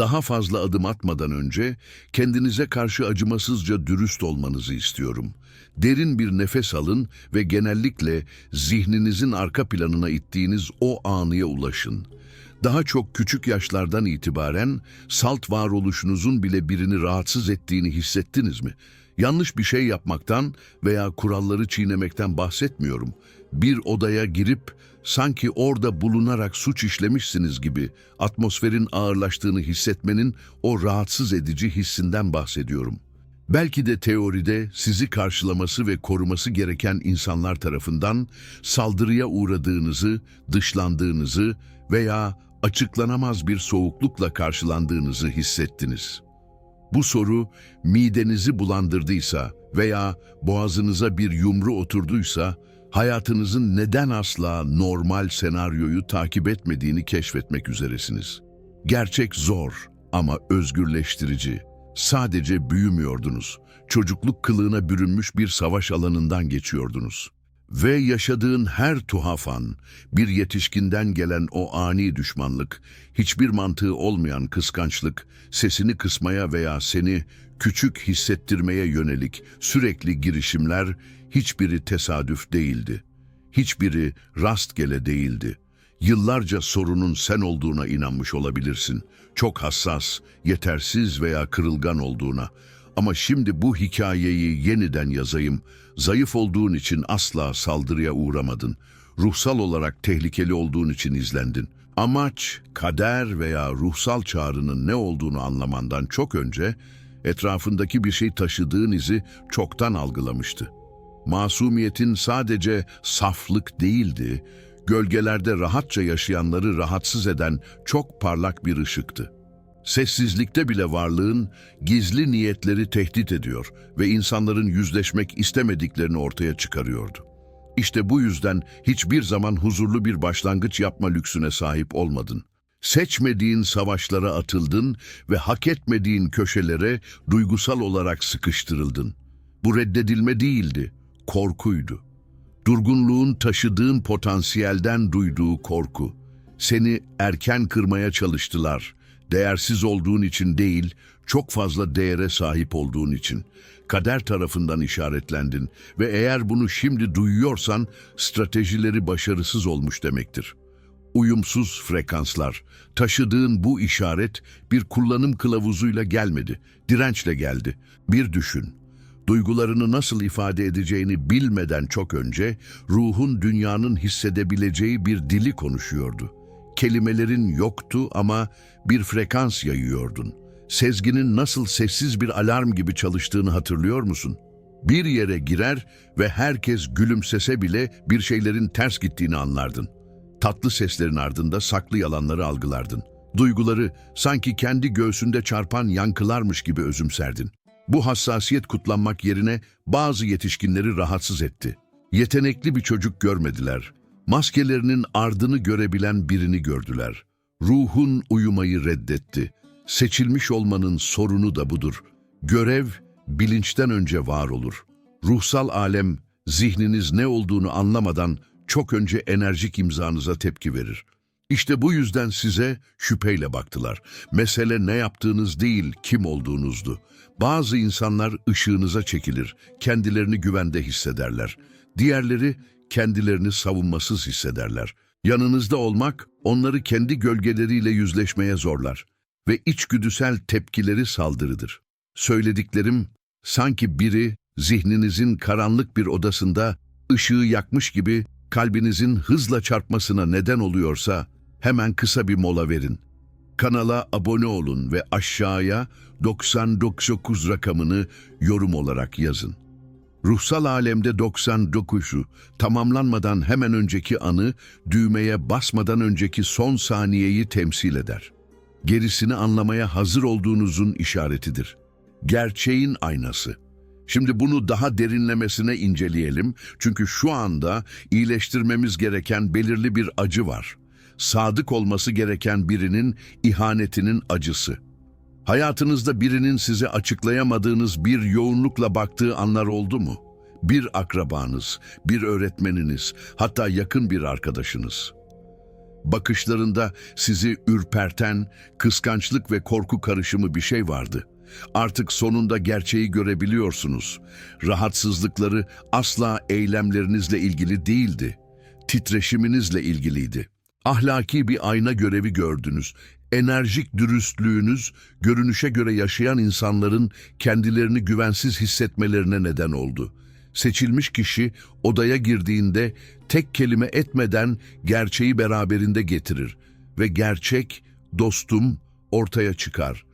Daha fazla adım atmadan önce kendinize karşı acımasızca dürüst olmanızı istiyorum. Derin bir nefes alın ve genellikle zihninizin arka planına ittiğiniz o anıya ulaşın. Daha çok küçük yaşlardan itibaren salt varoluşunuzun bile birini rahatsız ettiğini hissettiniz mi? Yanlış bir şey yapmaktan veya kuralları çiğnemekten bahsetmiyorum. Bir odaya girip sanki orada bulunarak suç işlemişsiniz gibi atmosferin ağırlaştığını hissetmenin o rahatsız edici hissinden bahsediyorum. Belki de teoride sizi karşılaması ve koruması gereken insanlar tarafından saldırıya uğradığınızı, dışlandığınızı veya açıklanamaz bir soğuklukla karşılandığınızı hissettiniz. Bu soru midenizi bulandırdıysa veya boğazınıza bir yumru oturduysa, hayatınızın neden asla normal senaryoyu takip etmediğini keşfetmek üzeresiniz. Gerçek zor ama özgürleştirici. Sadece büyümüyordunuz. Çocukluk kılığına bürünmüş bir savaş alanından geçiyordunuz. Ve yaşadığın her tuhaf an, bir yetişkinden gelen o ani düşmanlık, hiçbir mantığı olmayan kıskançlık, sesini kısmaya veya seni küçük hissettirmeye yönelik sürekli girişimler hiçbiri tesadüf değildi. Hiçbiri rastgele değildi. Yıllarca sorunun sen olduğuna inanmış olabilirsin. Çok hassas, yetersiz veya kırılgan olduğuna. Ama şimdi bu hikayeyi yeniden yazayım. Zayıf olduğun için asla saldırıya uğramadın. Ruhsal olarak tehlikeli olduğun için izlendin. Amaç, kader veya ruhsal çağrının ne olduğunu anlamandan çok önce etrafındaki bir şey taşıdığın izi çoktan algılamıştı. Masumiyetin sadece saflık değildi, gölgelerde rahatça yaşayanları rahatsız eden çok parlak bir ışıktı. Sessizlikte bile varlığın gizli niyetleri tehdit ediyor ve insanların yüzleşmek istemediklerini ortaya çıkarıyordu. İşte bu yüzden hiçbir zaman huzurlu bir başlangıç yapma lüksüne sahip olmadın. Seçmediğin savaşlara atıldın ve hak etmediğin köşelere duygusal olarak sıkıştırıldın. Bu reddedilme değildi, korkuydu. Durgunluğun taşıdığın potansiyelden duyduğu korku. Seni erken kırmaya çalıştılar. Değersiz olduğun için değil, çok fazla değere sahip olduğun için. Kader tarafından işaretlendin ve eğer bunu şimdi duyuyorsan stratejileri başarısız olmuş demektir. Uyumsuz frekanslar. Taşıdığın bu işaret bir kullanım kılavuzuyla gelmedi, dirençle geldi. Bir düşün. Duygularını nasıl ifade edeceğini bilmeden çok önce ruhun dünyanın hissedebileceği bir dili konuşuyordu. Kelimelerin yoktu ama bir frekans yayıyordun. Sezginin nasıl sessiz bir alarm gibi çalıştığını hatırlıyor musun? Bir yere girer ve herkes gülümsese bile bir şeylerin ters gittiğini anlardın. Tatlı seslerin ardında saklı yalanları algılardın. Duyguları sanki kendi göğsünde çarpan yankılarmış gibi özümserdin. Bu hassasiyet kutlanmak yerine bazı yetişkinleri rahatsız etti. Yetenekli bir çocuk görmediler. Maskelerinin ardını görebilen birini gördüler. Ruhun uyumayı reddetti. Seçilmiş olmanın sorunu da budur. Görev bilinçten önce var olur. Ruhsal alem zihniniz ne olduğunu anlamadan çok önce enerjik imzanıza tepki verir. İşte bu yüzden size şüpheyle baktılar. Mesele ne yaptığınız değil, kim olduğunuzdu. Bazı insanlar ışığınıza çekilir, kendilerini güvende hissederler. Diğerleri kendilerini savunmasız hissederler. Yanınızda olmak onları kendi gölgeleriyle yüzleşmeye zorlar ve içgüdüsel tepkileri saldırıdır. Söylediklerim sanki biri zihninizin karanlık bir odasında ışığı yakmış gibi kalbinizin hızla çarpmasına neden oluyorsa hemen kısa bir mola verin. Kanala abone olun ve aşağıya 99 rakamını yorum olarak yazın. Ruhsal alemde 99'u tamamlanmadan hemen önceki anı, düğmeye basmadan önceki son saniyeyi temsil eder. Gerisini anlamaya hazır olduğunuzun işaretidir. Gerçeğin aynası. Şimdi bunu daha derinlemesine inceleyelim çünkü şu anda iyileştirmemiz gereken belirli bir acı var. Sadık olması gereken birinin ihanetinin acısı. Hayatınızda birinin size açıklayamadığınız bir yoğunlukla baktığı anlar oldu mu? Bir akrabanız, bir öğretmeniniz, hatta yakın bir arkadaşınız. Bakışlarında sizi ürperten, kıskançlık ve korku karışımı bir şey vardı. Artık sonunda gerçeği görebiliyorsunuz. Rahatsızlıkları asla eylemlerinizle ilgili değildi. Titreşiminizle ilgiliydi. Ahlaki bir ayna görevi gördünüz. Enerjik dürüstlüğünüz, görünüşe göre yaşayan insanların kendilerini güvensiz hissetmelerine neden oldu. Seçilmiş kişi odaya girdiğinde tek kelime etmeden gerçeği beraberinde getirir ve gerçek, dostum, ortaya çıkar.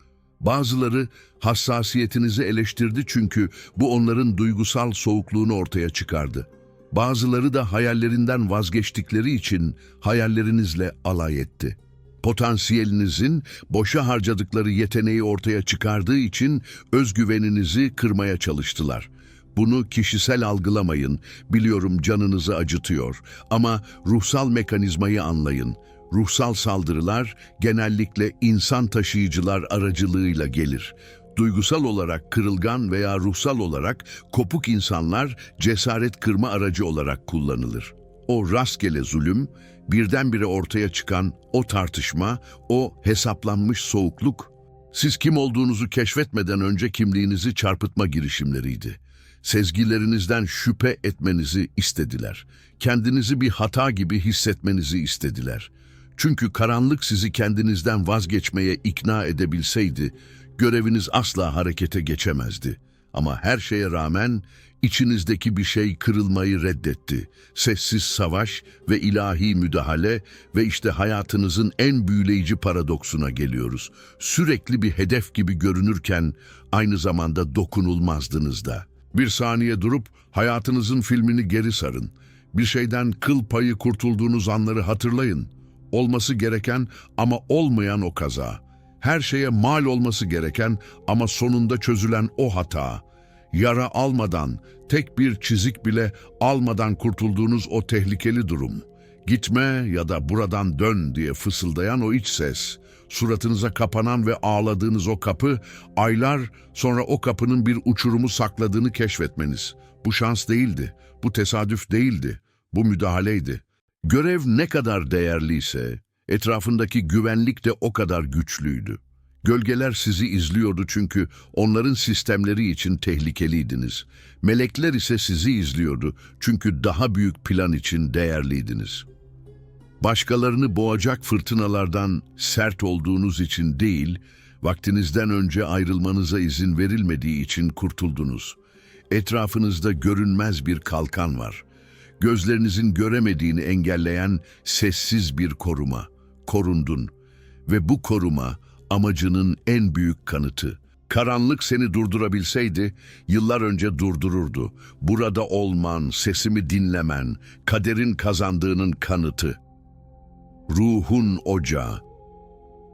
Bazıları hassasiyetinizi eleştirdi çünkü bu onların duygusal soğukluğunu ortaya çıkardı. Bazıları da hayallerinden vazgeçtikleri için hayallerinizle alay etti. Potansiyelinizin boşa harcadıkları yeteneği ortaya çıkardığı için özgüveninizi kırmaya çalıştılar. Bunu kişisel algılamayın, biliyorum canınızı acıtıyor ama ruhsal mekanizmayı anlayın. Ruhsal saldırılar genellikle insan taşıyıcılar aracılığıyla gelir. Duygusal olarak kırılgan veya ruhsal olarak kopuk insanlar cesaret kırma aracı olarak kullanılır. O rastgele zulüm, birdenbire ortaya çıkan o tartışma, o hesaplanmış soğukluk, siz kim olduğunuzu keşfetmeden önce kimliğinizi çarpıtma girişimleriydi. Sezgilerinizden şüphe etmenizi istediler. Kendinizi bir hata gibi hissetmenizi istediler. Çünkü karanlık sizi kendinizden vazgeçmeye ikna edebilseydi, göreviniz asla harekete geçemezdi. Ama her şeye rağmen içinizdeki bir şey kırılmayı reddetti. Sessiz savaş ve ilahi müdahale ve işte hayatınızın en büyüleyici paradoksuna geliyoruz. Sürekli bir hedef gibi görünürken aynı zamanda dokunulmazdınız da. Bir saniye durup hayatınızın filmini geri sarın. Bir şeyden kıl payı kurtulduğunuz anları hatırlayın. Olması gereken ama olmayan o kaza. Her şeye mal olması gereken ama sonunda çözülen o hata. Yara almadan, tek bir çizik bile almadan kurtulduğunuz o tehlikeli durum. Gitme ya da buradan dön diye fısıldayan o iç ses. Suratınıza kapanan ve ağladığınız o kapı, aylar sonra o kapının bir uçurumu sakladığını keşfetmeniz. Bu şans değildi, bu tesadüf değildi, bu müdahaleydi. Görev ne kadar değerliyse, etrafındaki güvenlik de o kadar güçlüydü. Gölgeler sizi izliyordu çünkü onların sistemleri için tehlikeliydiniz. Melekler ise sizi izliyordu çünkü daha büyük plan için değerliydiniz. Başkalarını boğacak fırtınalardan sert olduğunuz için değil, vaktinizden önce ayrılmanıza izin verilmediği için kurtuldunuz. Etrafınızda görünmez bir kalkan var. Gözlerinizin göremediğini engelleyen sessiz bir koruma. Korundun ve bu koruma amacının en büyük kanıtı. Karanlık seni durdurabilseydi, yıllar önce durdururdu. Burada olman, sesimi dinlemen, kaderin kazandığının kanıtı. Ruhun ocağı.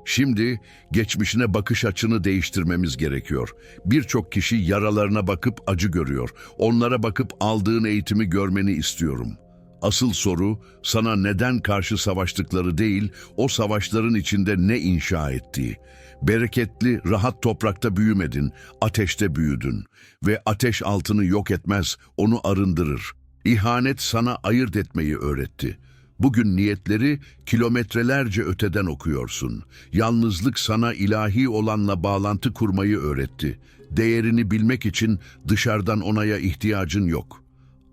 Şimdi geçmişine bakış açını değiştirmemiz gerekiyor. Birçok kişi yaralarına bakıp acı görüyor. Onlara bakıp aldığın eğitimi görmeni istiyorum. Asıl soru sana neden karşı savaştıkları değil, o savaşların içinde ne inşa ettiği. Bereketli, rahat toprakta büyümedin, ateşte büyüdün ve ateş altını yok etmez, onu arındırır. İhanet sana ayırt etmeyi öğretti. Bugün niyetleri kilometrelerce öteden okuyorsun. Yalnızlık sana ilahi olanla bağlantı kurmayı öğretti. Değerini bilmek için dışarıdan onaya ihtiyacın yok.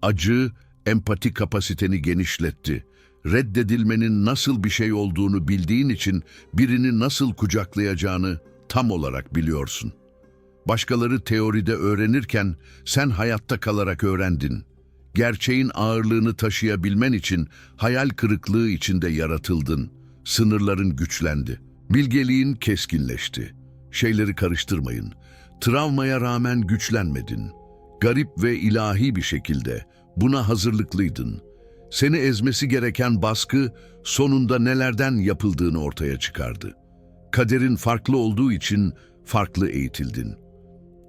Acı, empati kapasiteni genişletti. Reddedilmenin nasıl bir şey olduğunu bildiğin için birini nasıl kucaklayacağını tam olarak biliyorsun. Başkaları teoride öğrenirken sen hayatta kalarak öğrendin. Gerçeğin ağırlığını taşıyabilmen için hayal kırıklığı içinde yaratıldın. Sınırların güçlendi. Bilgeliğin keskinleşti. Şeyleri karıştırmayın. Travmaya rağmen güçlenmedin. Garip ve ilahi bir şekilde buna hazırlıklıydın. Seni ezmesi gereken baskı sonunda nelerden yapıldığını ortaya çıkardı. Kaderin farklı olduğu için farklı eğitildin.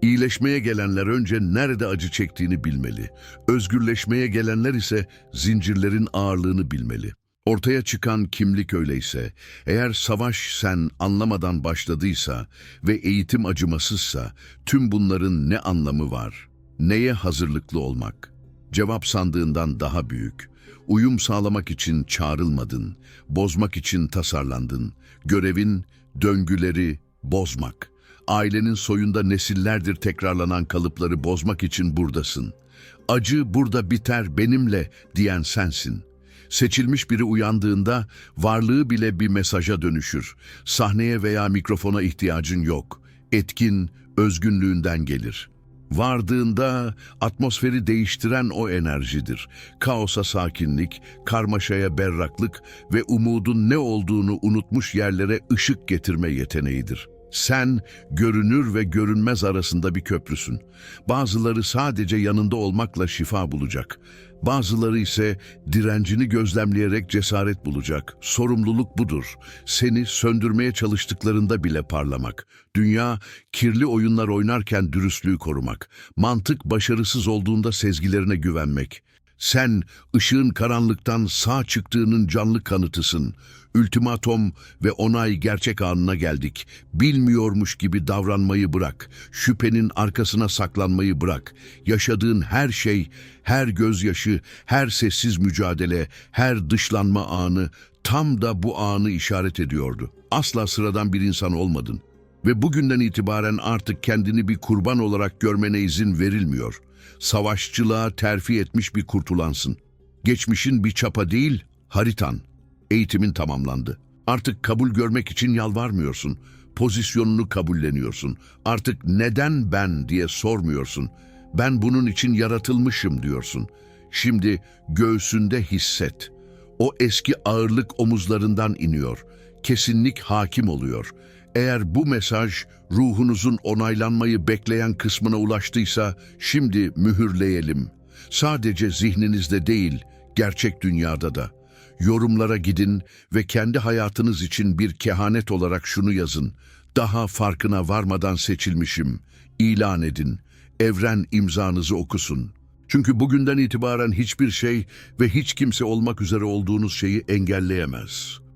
İyileşmeye gelenler önce nerede acı çektiğini bilmeli. Özgürleşmeye gelenler ise zincirlerin ağırlığını bilmeli. Ortaya çıkan kimlik öyleyse, eğer savaş sen anlamadan başladıysa ve eğitim acımasızsa, tüm bunların ne anlamı var? Neye hazırlıklı olmak? Cevap sandığından daha büyük. Uyum sağlamak için çağrılmadın, bozmak için tasarlandın. Görevin döngüleri bozmak. Ailenin soyunda nesillerdir tekrarlanan kalıpları bozmak için buradasın. Acı burada biter benimle diyen sensin. Seçilmiş biri uyandığında varlığı bile bir mesaja dönüşür. Sahneye veya mikrofona ihtiyacın yok. Etkin, özgünlüğünden gelir. Vardığında atmosferi değiştiren o enerjidir. Kaosa sakinlik, karmaşaya berraklık ve umudun ne olduğunu unutmuş yerlere ışık getirme yeteneğidir. Sen görünür ve görünmez arasında bir köprüsün. Bazıları sadece yanında olmakla şifa bulacak. Bazıları ise direncini gözlemleyerek cesaret bulacak. Sorumluluk budur. Seni söndürmeye çalıştıklarında bile parlamak. Dünya kirli oyunlar oynarken dürüstlüğü korumak. Mantık başarısız olduğunda sezgilerine güvenmek. Sen ışığın karanlıktan sağ çıktığının canlı kanıtısın. Ultimatom ve onay gerçek anına geldik. Bilmiyormuş gibi davranmayı bırak. Şüphenin arkasına saklanmayı bırak. Yaşadığın her şey, her gözyaşı, her sessiz mücadele, her dışlanma anı tam da bu anı işaret ediyordu. Asla sıradan bir insan olmadın. Ve bugünden itibaren artık kendini bir kurban olarak görmene izin verilmiyor. Savaşçılığa terfi etmiş bir kurtulansın. Geçmişin bir çapa değil, haritan. Eğitimin tamamlandı. Artık kabul görmek için yalvarmıyorsun. Pozisyonunu kabulleniyorsun. Artık neden ben diye sormuyorsun. Ben bunun için yaratılmışım diyorsun. Şimdi göğsünde hisset. O eski ağırlık omuzlarından iniyor. Kesinlik hakim oluyor. Eğer bu mesaj ruhunuzun onaylanmayı bekleyen kısmına ulaştıysa şimdi mühürleyelim. Sadece zihninizde değil, gerçek dünyada da. Yorumlara gidin ve kendi hayatınız için bir kehanet olarak şunu yazın. Daha farkına varmadan seçilmişim. İlan edin. Evren imzanızı okusun. Çünkü bugünden itibaren hiçbir şey ve hiç kimse olmak üzere olduğunuz şeyi engelleyemez.